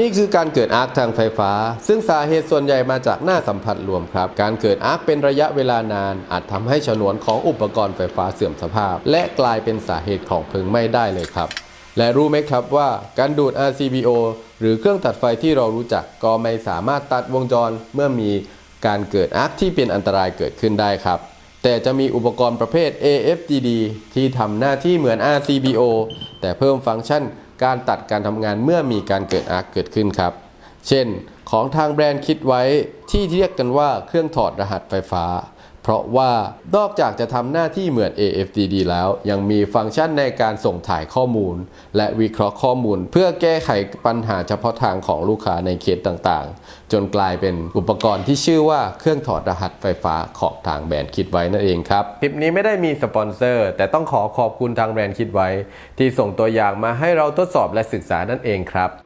นี่คือการเกิดอาร์คทางไฟฟ้า ซึ่งสาเหตุส่วนใหญ่มาจากหน้าสัมผัสรวมครับ การเกิดอาร์คเป็นระยะเวลานาน อาจทำให้ฉนวนของอุปกรณ์ไฟฟ้าเสื่อมสภาพ และกลายเป็นสาเหตุของเพลิงไหม้ได้เลยครับ และรู้ไหมครับว่าการดูด RCBO หรือเครื่องตัดไฟที่เรารู้จักก็ไม่สามารถตัดวงจรเมื่อมีการเกิดอาร์คที่เป็นอันตรายเกิดขึ้นได้ครับ แต่จะมีอุปกรณ์ประเภท AFDD ที่ทำหน้าที่เหมือน RCBO แต่เพิ่มฟังก์ชัน การตัดการทำงานเมื่อมีการเกิดอาร์คเกิดขึ้นครับ เช่น ของทางแบรนด์คิดไว้ที่เรียกกันว่าเครื่องถอดรหัสไฟฟ้า เพราะว่านอกจากจะทำหน้าที่เหมือน AFDD แล้ว ยังมีฟังก์ชันในการส่งถ่ายข้อมูล และวิเคราะห์ข้อมูล เพื่อแก้ไขปัญหาเฉพาะทางของลูกค้าในเคสต่างๆ จนกลายเป็นอุปกรณ์ที่ชื่อว่าเครื่องถอดรหัสไฟฟ้าของทางแบรนด์คิดไว้นั่นเองครับ คลิปนี้ไม่ได้มีสปอนเซอร์ แต่ต้องขอขอบคุณทางแบรนด์คิดไว้ ที่ส่งตัวอย่างมาให้เราทดสอบและศึกษานั่นเองครับ